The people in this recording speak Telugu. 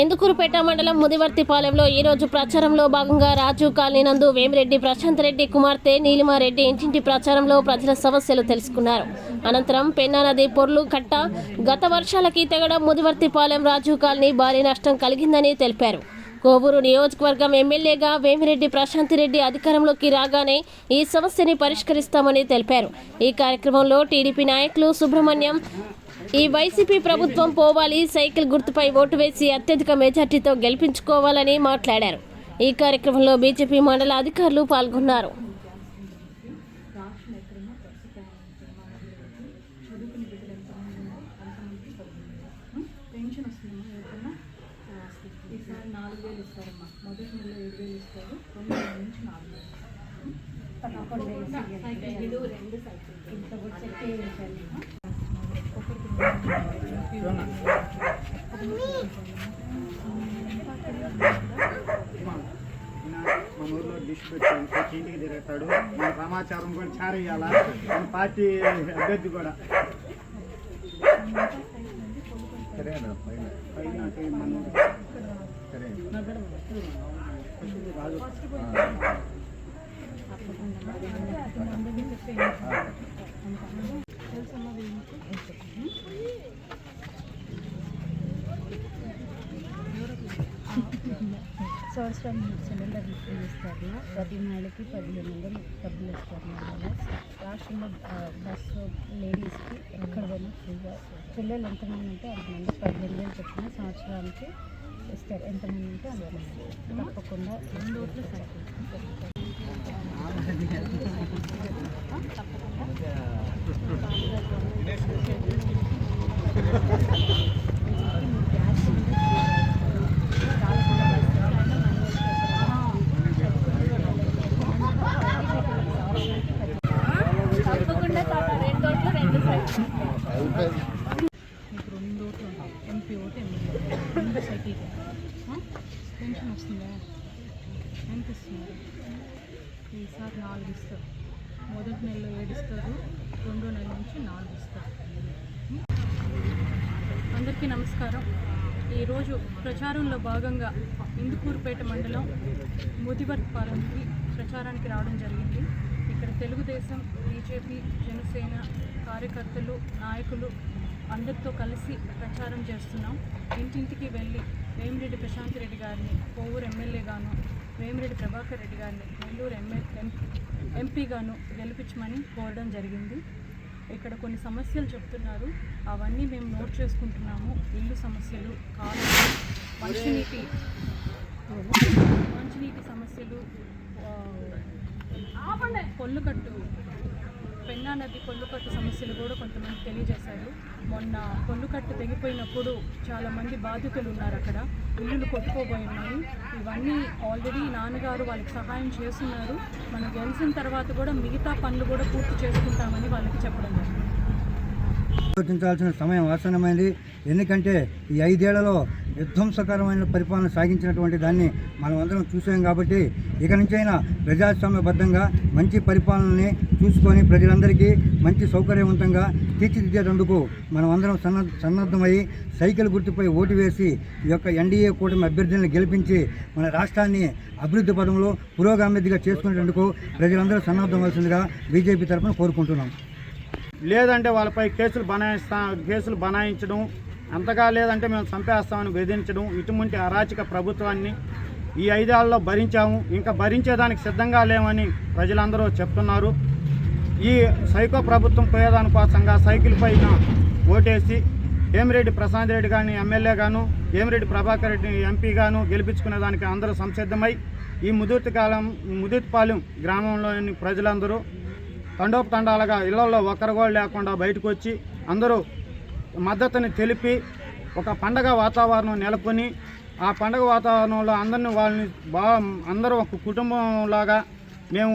ఎందుకూరుపేట మండలం ముదివర్తిపాలెంలో ఈరోజు ప్రచారంలో భాగంగా రాజు కాలనీ నందు వేమిరెడ్డి ప్రశాంత్ రెడ్డి కుమార్తె నీలిమారెడ్డి ఇంటింటి ప్రచారంలో ప్రజల సమస్యలు తెలుసుకున్నారు. అనంతరం పెన్నా నది పొర్లు కట్ట గత వర్షాలకి తెగడం ముదివర్తిపాలెం రాజు కాలనీ భారీ నష్టం కలిగిందని తెలిపారు. కోవూరు నియోజకవర్గం ఎమ్మెల్యేగా వేమిరెడ్డి ప్రశాంత్ రెడ్డి అధికారంలోకి రాగానే ఈ సమస్యని పరిష్కరిస్తామని తెలిపారు. ఈ కార్యక్రమంలో టీడీపీ నాయకులు సుబ్రహ్మణ్యం ఈ వైసీపీ ప్రభుత్వం పోవాలి సైకిల్ గుర్తుపై ఓటు వేసి అత్యధిక మెజార్టీతో గెలిపించుకోవాలని మాట్లాడారు. ఈ కార్యక్రమంలో బీజేపీ మండల అధికారులు పాల్గొన్నారు. ఇంత మన ఊర్లో డిష్ పెట్టి ప్రతి ఇంటికి తిరుగుతాడు మన సమాచారం కూడా చారేయాల మన పార్టీ అభ్యర్థి కూడా సరేనా పైన. పైన మన రాజు సంవత్సరం సిలిండర్ ఇస్తారు ప్రతి మహిళకి పదిహేను వందలు డబ్బులు ఇస్తారు. రాష్ట్రంలో బస్సు లేడీస్కి ఎక్కడైనా ఫ్రీగా పిల్లలు ఎంతమంది ఉంటే అంతమంది పదిహేను వేలు చొప్పున సంవత్సరానికి ఇస్తారు. ఎంతమంది ఉంటే అంతమంది. తప్పకుండా. రెండు ఓట్లు ఎంపీ ఓటు ఎమ్మెల్యే రెండు సైకిల్ పెన్షన్ వస్తుందా ఎంత ఇస్తున్నారు ఈసారి నాలుగు ఇస్తారు మొదటి నెలలో ఏడు ఇస్తారు రెండో నెల నుంచి నాలుగు ఇస్తారు అందరికీ నమస్కారం. ఈరోజు ప్రచారంలో భాగంగా ఇందుకూరుపేట మండలం ముదివర్పాలెంకి ప్రచారానికి రావడం జరిగింది. ఇక్కడ తెలుగుదేశం బీజేపీ జనసేన కార్యకర్తలు నాయకులు అందరితో కలిసి ప్రచారం చేస్తున్నాం. ఇంటింటికి వెళ్ళి వేమిరెడ్డి ప్రశాంత్ రెడ్డి గారిని కోవూరు ఎమ్మెల్యే గాను వేమిరెడ్డి ప్రభాకర్ రెడ్డి గారిని నెల్లూరు ఎమ్మెల్యే ఎంపీగాను గెలిపించమని కోరడం జరిగింది. ఇక్కడ కొన్ని సమస్యలు చెప్తున్నారు. అవన్నీ మేము నోట్ చేసుకుంటున్నాము. ఇల్లు సమస్యలు కాలువలు మంచినీటి మంచినీటి సమస్యలు పొల్లుకట్టు పెన్నా నది పొల్లుకట్టు సమస్యలు కూడా కొంతమంది తెలియజేశారు. మొన్న పొల్లుకట్టు తెగిపోయినప్పుడు చాలామంది బాధితులు ఉన్నారు అక్కడ. ఇల్లులు కొట్టుకోబోయి ఉన్నాయి. ఇవన్నీ ఆల్రెడీ నాన్నగారు వాళ్ళకి సహాయం చేస్తున్నారు. మనం గెలిచిన తర్వాత కూడా మిగతా పనులు కూడా పూర్తి చేసుకుంటామని వాళ్ళకి చెప్పడం జరిగింది. ఆలోచించాల్సిన సమయం అవసరమైంది ఎందుకంటే ఈ ఐదేళ్ళలో విధ్వంసకరమైన పరిపాలన సాగించినటువంటి దాన్ని మనం అందరం చూసాం కాబట్టి ఇక నుంచైనా ప్రజాస్వామ్యబద్ధంగా మంచి పరిపాలనని చూసుకొని ప్రజలందరికీ మంచి సౌకర్యవంతంగా తీర్చిదిద్దేటందుకు మనం అందరం సన్న సన్నద్ధమై సైకిల్ గుర్తుపై ఓటు వేసి ఈ యొక్క ఎన్డీఏ కూటమి అభ్యర్థులను గెలిపించి మన రాష్ట్రాన్ని అభివృద్ధి పదంలో పురోగామిదిగా చేసుకునేటందుకు ప్రజలందరూ సన్నద్ధమవలసిందిగా బీజేపీ తరఫున కోరుకుంటున్నాం. లేదంటే వాళ్ళపై కేసులు బనాయిస్తా కేసులు బనాయించడం అంతగా లేదంటే మేము చంపేస్తామని బెదిరించడం ఇటువంటి అరాచక ప్రభుత్వాన్ని ఈ ఐదేళ్ళలో భరించాము. ఇంకా భరించేదానికి సిద్ధంగా లేమని ప్రజలందరూ చెప్తున్నారు. ఈ సైకో ప్రభుత్వం పోయేదానికోసంగా సైకిల్ పైన ఓటేసి ఏమిరెడ్డి ప్రశాంత్ రెడ్డి గారిని ఎమ్మెల్యే గాను ఏమిరెడ్డి ప్రభాకర్ రెడ్డిని ఎంపీ గాను గెలిపించుకునేదానికి అందరూ సంసిద్ధమై ఈ ముదుర్తి కాలం ముదుర్తిపాలెం గ్రామంలోని ప్రజలందరూ తండోపతండాలుగా ఇళ్ళలో ఒక్కరు కూడా లేకుండా బయటకు వచ్చి అందరూ మద్దతుని తెలిపి ఒక పండగ వాతావరణం నెలకొని ఆ పండగ వాతావరణంలో అందరిని వాళ్ళని బాగా అందరూ ఒక కుటుంబంలాగా మేము